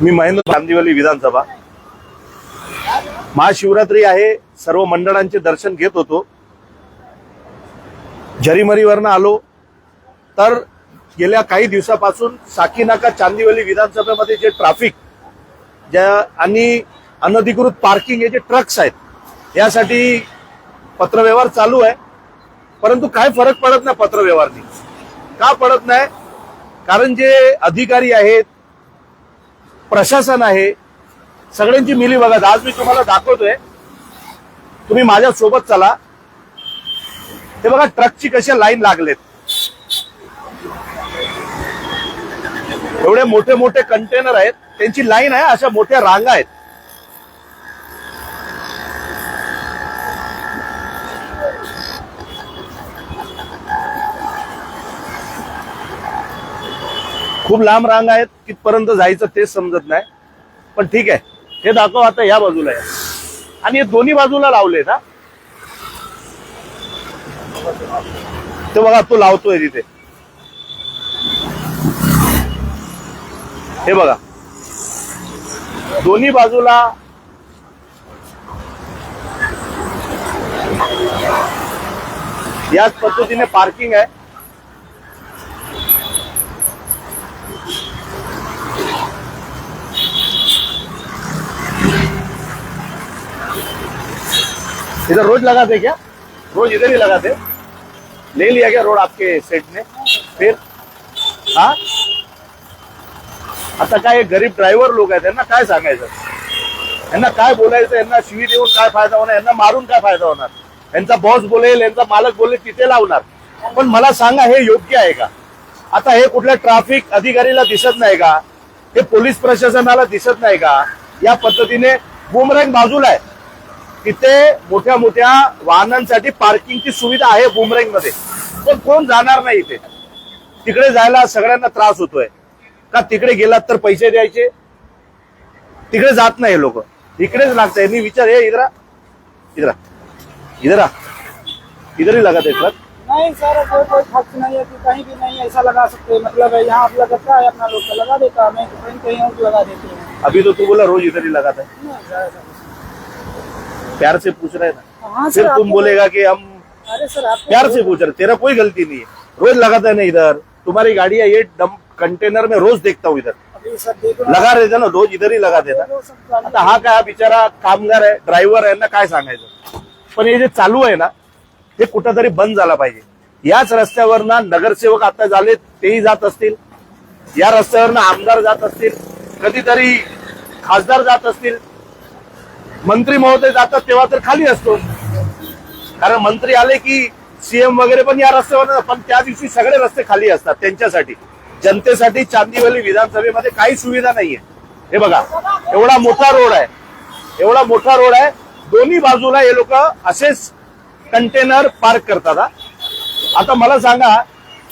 मी महेंद्र गांधीवली विधानसभा. महाशिवरात्री आहे सर्व मंडळांचे दर्शन घेत होतो. झरीमरीवरनं आलो तर गेल्या काही दिवसापासून साकीनाका चांदिवली विधानसभेमध्ये जे ट्रॅफिक ज्या आणि अनधिकृत पार्किंग हे जे ट्रक्स आहेत यासाठी पत्रव्यवहार चालू आहे. परंतु काय फरक पडत नाही पत्रव्यवहारनी? का पडत नाही? कारण जे अधिकारी आहेत प्रशासन आहे. सगळ्यांची मिली बघा. आज मी तुम्हाला दाखवतोय. तुम्ही माझ्या सोबत चला. हे बघा ट्रकची कशा लाईन लागलेत. एवढे मोठे मोठे कंटेनर आहेत. त्यांची लाईन आहे अशा मोठ्या रांगा आहेत. खूप लांब रांग आहेत कितपर्यंत जायचं तेच समजत नाही. पण ठीक आहे हे दाखव आता या बाजूला आहे आणि हे दोन्ही बाजूला लावले ना? ते बघा तो लावतोय तिथे. हे बघा. दोन्ही बाजूला याच पद्धतीने पार्किंग आहे. इधर रोज लगाते क्या? रोज इधर ही लगाते। ले लिया क्या रोड आपके सेट ने? फिर? हा? आता काय हे गरीब ड्रायव्हर लोक आहेत त्यांना काय सांगायचं यांना काय बोलायचं यांना शिवी देऊन काय फायदा होणार यांना मारून काय फायदा होणार यांचा बॉस बोलेल यांचा मालक बोलेल तिथे लावणार पण मला सांगा हे योग्य आहे का? आता हे कुठल्या ट्रॅफिक अधिकारीला दिसत नाही का? हे पोलीस प्रशासनाला दिसत नाही का? या पद्धतीने बुमरँग बाजूला आहे. तिथे मोठ्या मोठ्या वाहनांसाठी पार्किंगची सुविधा आहे बुमरँगमध्ये पण कोण जाणार नाही इथे? तिकडे जायला सगळ्यांना त्रास होतोय. का तिकडे गेलात तर पैसे द्यायचे? तिकडे जात नाही लोक. इकडेच लागत यांनी विचार हे इधरा इधरा इधरा इधर ही लगाते ट्रक. नहीं सर कोई कोई खर्च नहीं है कि कहीं भी नहीं ऐसा लगा सकते. मतलब है यहाँ आप लगता है अपना लोग देता है मैं कहीं कहीं और लगा देते हैं। अभी तो तू बोला रोज इधर ही लगाता है सर, प्यार से पूछ रहे हैं ना। हाँ फिर तुम बोलेगा कि हम अरे सर आप प्यार से पूछ रहे तेरा कोई गलती नहीं है। रोज लगाता है ना इधर। तुम्हारी गाड़ी है ये डम कंटेनर में रोज देखता हूँ इधर। लगा रहे थे ना रोज इधर ही लगा गाड़ी- आता हा काय हा बिचारा कामगार आहे ड्रायव्हर आहे यांना काय सांगायचं पण हे जे चालू आहे ना ते कुठंतरी बंद झाला पाहिजे. याच रस्त्यावर ना नगरसेवक आता झाले तेही जात असतील. या रस्त्यावर आमदार जात असतील. कधीतरी खासदार जात असतील. मंत्री महोदय जातात तेव्हा तर खाली असतो. कारण मंत्री आले की सीएम वगैरे पण या रस्त्यावर पण त्या दिवशी सगळे रस्ते खाली असतात त्यांच्यासाठी. जनतेसाठी चांदीवली विधानसभेमध्ये काही सुविधा नाहीये. हे बघा एवढा मोठा रोड आहे. एवढा मोठा रोड आहे. दोन्ही बाजूला हे लोक असेच कंटेनर पार्क करतात आता मला सांगा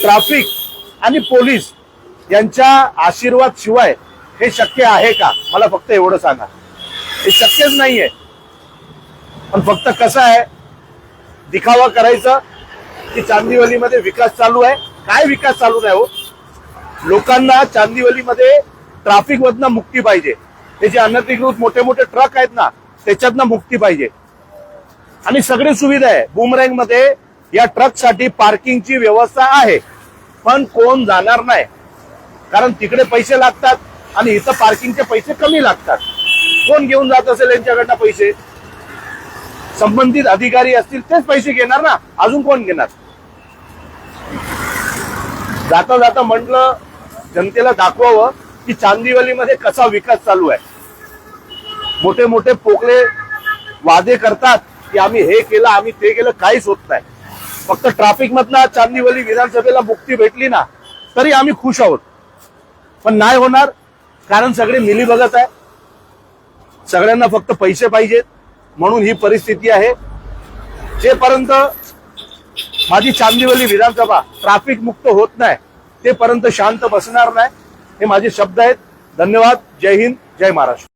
ट्राफिक आणि पोलीस यांच्या आशीर्वाद शिवाय हे शक्य आहे का? मला फक्त एवढं सांगा. हे शक्यच नाहीये. पण फक्त कसं आहे दिखावा करायचं की चांदीवलीमध्ये विकास चालू आहे. काय विकास चालू नाही हो? लोकांना चांदीवलीमध्ये ट्रॅफिक मधनं मुक्ती पाहिजे. हे जे अनधिकृत मोठे मोठे ट्रक आहेत ना त्याच्यातनं मुक्ती पाहिजे. आणि सगळी सुविधा आहे. बुमरँगमध्ये या ट्रकसाठी पार्किंगची व्यवस्था आहे. पण कोण जाणार नाही. कारण तिकडे पैसे लागतात आणि इथं पार्किंगचे पैसे कमी लागतात. कोण घेऊन जात असेल यांच्याकडनं पैसे? संबंधित अधिकारी असतील तेच पैसे घेणार ना. अजून कोण घेणार? जाता जाता म्हटलं जनतेला दाखवावं की चांदिवलीमध्ये कसा विकास चालू आहे. मोठे मोठे पोकळे वादे करतात की आम्ही हे केलं आम्ही ते केलं काहीच होत नाही. फक्त ट्रॅफिक मधनं चांदिवली विधानसभेला मुक्ती भेटली ना तरी आम्ही खुश आहोत. पण नाही होणार कारण सगळे मिली बघत आहे. सगळ्यांना फक्त पैसे पाहिजेत म्हणून ही परिस्थिती आहे. जेपर्यंत माझी चांदिवली विधानसभा ट्रॅफिक मुक्त होत नाही तेपर्यंत शांत बसणार नाही हे माझे शब्द आहेत. धन्यवाद. जय हिंद. जय महाराष्ट्र.